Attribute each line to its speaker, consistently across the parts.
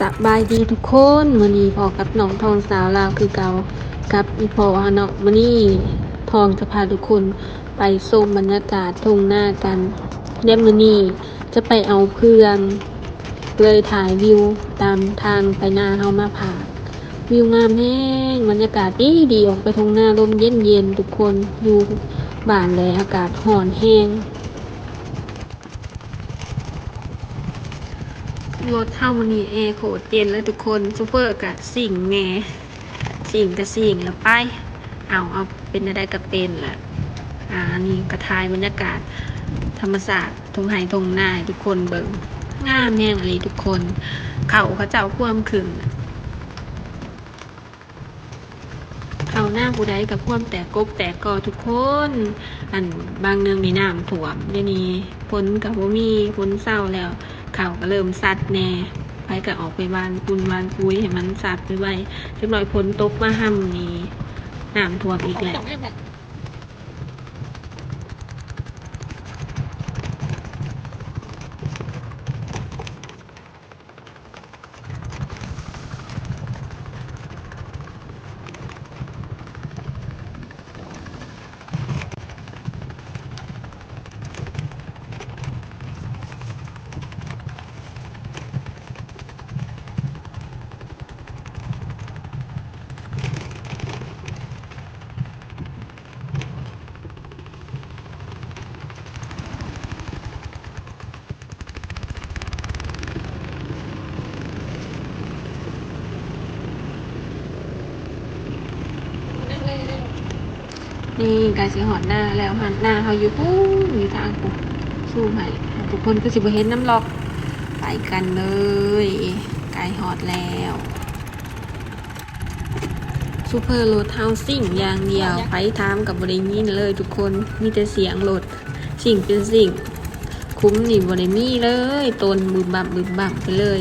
Speaker 1: สบายดีทุกคนมื้อนี้พอกับน้องทองสาวลาวคือเก่ากับอีพอเนาะมื้อนี้ทองจะพาทุกคนไปชมบรรยากาศทุ่งนากันและมื้อนี้จะไปเอาเครื่องเลยถ่ายวิวตามทางไปนาเฮามาผาวิวงามแห้งบรรยากาศดีดีออกไปทุ่งนาลมเย็นเย็นๆทุกคนอยู่บ้านแลยอากาศร้อนแห้ง รถเท่ามันนี้เอโคตรเย็นเลยทุกคนซูเปอร์กับสิ่งแหน่สิ่งกับสิ่งแล้วไป เอาเอาเป็นอะไรกับเป็นแหละอ่านี่กระทายบรรยากาศ ธรรมศาสตร์ทงไห้ทงหน้าทุกคนเบิ่งงามแน่เลยทุกคน เขาเขาเจ้าพ่วมขึงเขาหน้าผู้ใดกับพ่วมแตกกบแตกกอทุกคน อันบางเนืองมีน้ำท่วมเดี๋ยวนี้ฝนกับว่ามีฝนเศร้าแล้ว ข่าก็เริ่มสัดแน่ไปก็ออกไปบ้านปุนบ้านปุยให้มันสัดไปไว้จักหน่อยฝนตกมาห้ำนี่น้ำท่วมอีกแล้ว นี่กายสิหอดหน้าแล้วหันหน้าเขาอยู่ปู้อยู่ทางปุ๊สู้ใหม่ทุกคนก็สิบเห็นน้ำล็อกไปกันเลยกายหอดแล้วซูเปอร์โรดเฮาสิ่งอย่างเดียวไปทามกับบริยินเลยทุกคนมีแต่เสียงรถสิ่งเป็นสิ่ง คุ้มนี่บริมีเลยตนบึมบั่มบึมบั่มไปเลย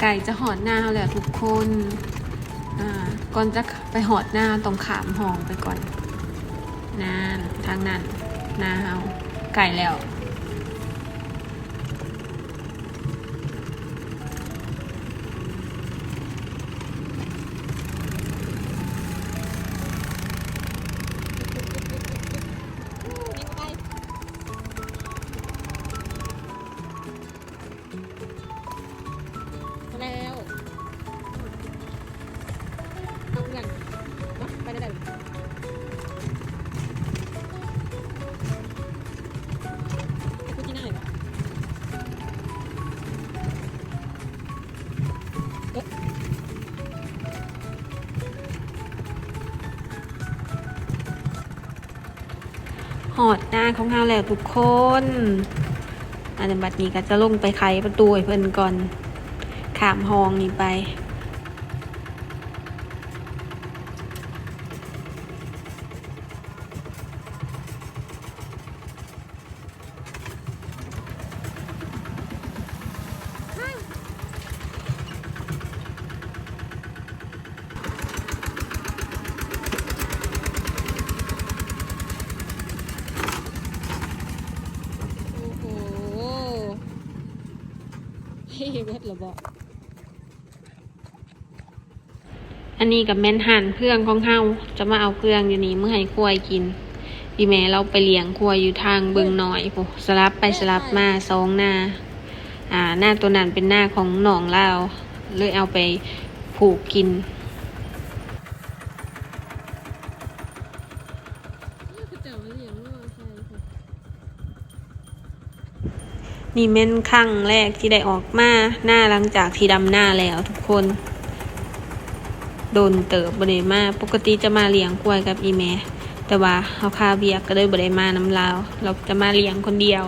Speaker 1: ไก่จะหอดหน้าแล้วทุกคนอ่าก่อนจะไปหอดหน้าต้องขามหองไปก่อนนานทางนั้นหน้าเฮาไก่แล้ว
Speaker 2: หอ
Speaker 1: ดหน้าของเฮาแล้วทุกคนอันบัดนี้ก็จะลงไปไขประตูให้เพิ่นก่อนขามห้องนี่ไป
Speaker 2: โอ้โห เวทหรอบอก
Speaker 1: อันนี้กับแม่นหั่นเพื่องของเฮาจะมาเอาเครื่องอยู่นี่เมื่อให้ควายกินพี่แม่เราไปเลี้ยงควายอยู่ทางเบิงหน่อยปุ๊สลับไปสลับมาสองหน้า อ่าหน้าตัวนั้นเป็นหน้าของหนองเราเลยเอาไปผูกกิน นี่เม่นครั้งแรกที่ได้ออกมาหน้าหลังจากที่ดำหน้าแล้วทุกคน โดนเติบบริมาปกติจะมาเลี้ยงกล้วยกับอีแม่แต่ว่าเขาคาเบียกก็เลยบริมาน้ำลาว เราจะมาเลี้ยงคนเดียว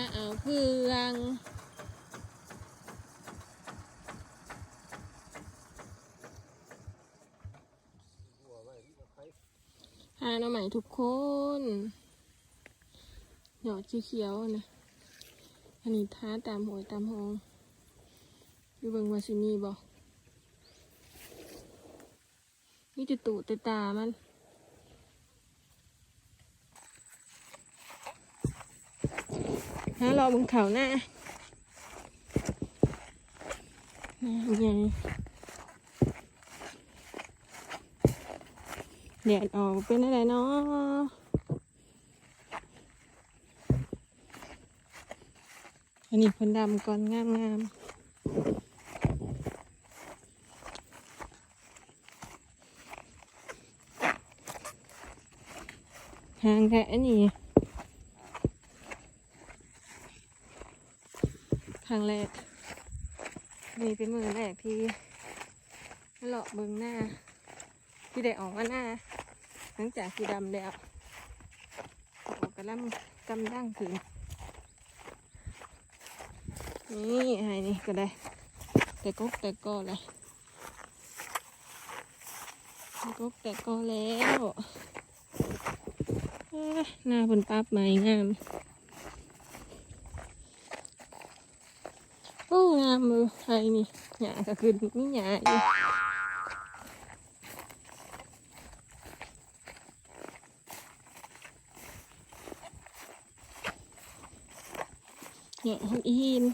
Speaker 1: มาเอาเพื่องหาหน่อใหม่ทุกคนหยอดเขียวๆนะอันนี้ท้าตามหวยตามหองอยู่เบิงวาสิมีบ่นี่จะตูดแต่ตามัน ฮะรอบนเขาหน้านะยังแดดออกเป็นอะไรเนาะอันนี้คนดำก่อนงามงามหางแค่อันนี้ ครั้งแรกนี่เป็นมือแรกที่เลาะเบิงหน้า ที่ได้ออกมาหน้า หลังจากที่ดำแล้วออกกระลำกำดั้งขึ้นนี่ไอ้นี่ก็ได้ แต่กกแต่ก็เลยแต่กกแต่ก็แล้วหน้าบนปั๊บใหม่งาม โอ้งามมือใครนี่หยาก็คือมีหยาอยู่หยาหุ่นอีน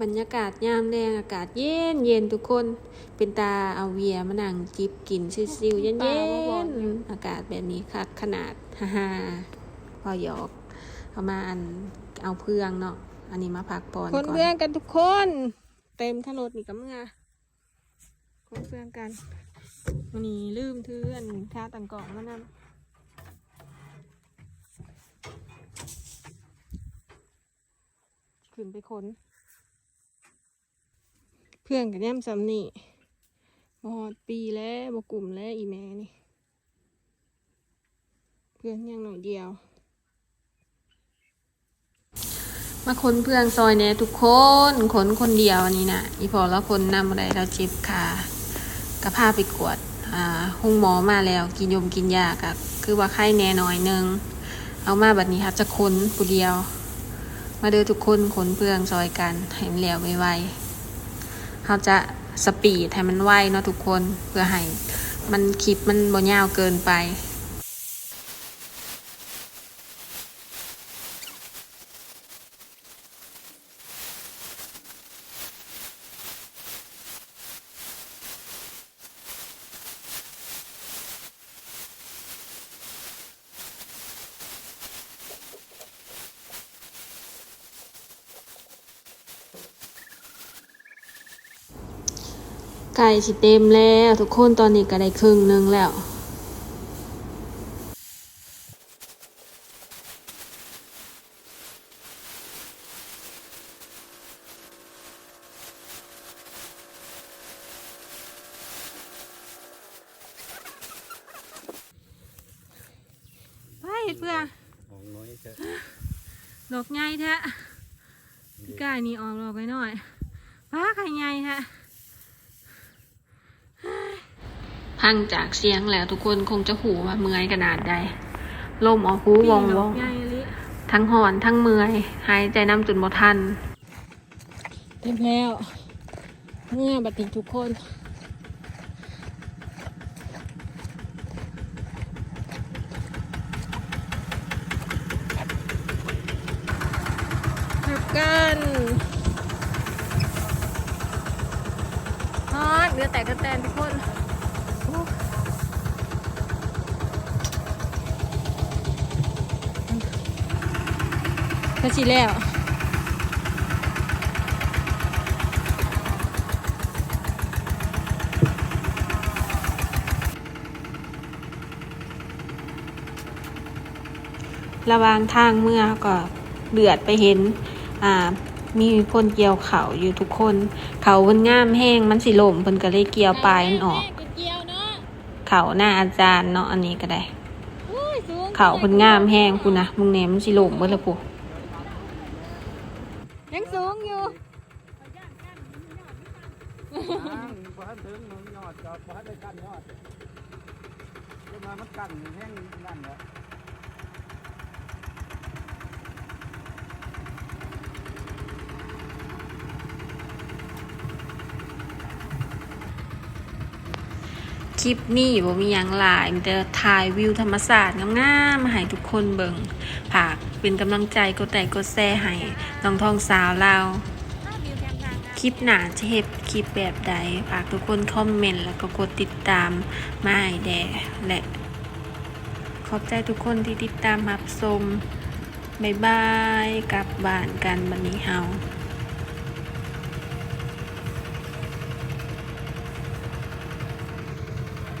Speaker 1: บรรยากาศยามแดงอากาศเย็นเย็นทุกคนเป็นตาเอาเวียมานั่งจิบกินซิวๆเย็นเย็นๆอากาศแบบนี้คักขนาดฮ่าฮ่าๆ พอหยอกเอามาอันเอาเพื่องเนาะอันนี้มาพักผ่อน
Speaker 2: คนเพื่อนกันทุกคน
Speaker 1: เต็มถนนนี่กับเมื่อคนเพื่อนกันวันนี้ลืมเทือนค่าตังกล่องมานำขึ้นไปค้นเพื่อนกับแนมซ้ำนี่บอดปีแล้วบกลุ่มแล้วอีแม่นี่ เพื่อนยังหน่อยเดียว มาคนเพื่อนซอยแหน่ยทุกคนคนคนเดียวนี่นะอีพอแล้วคนนำอะไรเราเจ็บขาก็พาไปกวดอ่าห้องหมอมาแล้วกินยมกินยาก็คือว่าไข้แน่หน่อยหนึง เอามาแบบนี้ครับจะคนผู้เดียว มาเดินทุกคนขนเพื่องซอยกันให้มันแล้วไวๆเขาจะสปีดให้มันไวเนาะทุกคนเพื่อให้มันคลิปมันบ่ยาวเกินไป ไก่สิเต็มแล้วทุกคนตอนนี้ก็ได้ครึ่งหนึงแล้วไปเฮ็ดเพื่อ
Speaker 3: ของน้อยจะ
Speaker 1: ดอกใหญ่แท้พี่กายนี่ออกดอกไปหน่อยป้าไข่ใหญ่แท้ พังจากเสียงแล้วทุกคนคงจะหูว่าเมื่อยขนาดใดลมออกหูวองวองทั้งหอนทั้งเมื่อยหายใจน้ำจุดบ่ทัน
Speaker 2: เต็มแล้วเมื่อบัดนี้ทุกคน
Speaker 1: ขับกันฮอด เรือแตกกระแตนทุกคนก็สิแล้วระวางทางเมื่อก็เดือดไปเห็นอ่า มีคนเกี่ยวเขาอยู่ทุกคน เขาเพิ่นงามแห้งมันสิล่มเพิ่นก็เลยเกี่ยวปลายมันออก
Speaker 2: เกี่ยวเนาะ
Speaker 1: เขาหน้าอาจารย์เนาะอันนี้ก็ได้เขาเพิ่นงามแห้งกูนะมึงแหนมนสิโลมเบิดละกู
Speaker 2: ยังสูงอยู่
Speaker 3: บ้านถึงหนึ่งยอดจอดบ้านได้กันยอดจะมามันกันแห้งนั่นแหละ
Speaker 1: ลิปนี้บ่มีหยังหลาย มีแต่ถ่ายวิวธรรมศาสตร์งามๆมาให้ทุกคนเบิ่งฝากเป็นกำลังใจกดไลค์กดแชร์ให้น้องทองสาวเราคลิปหนาจะเห็ดคลิปแบบใดฝากทุกคนคอมเมนต์แล้วก็กดติดตามมาให้แดและขอบใจทุกคนที่ติดตามรับชมบ๊ายบายกลับบ้านกันบันนี้เฮา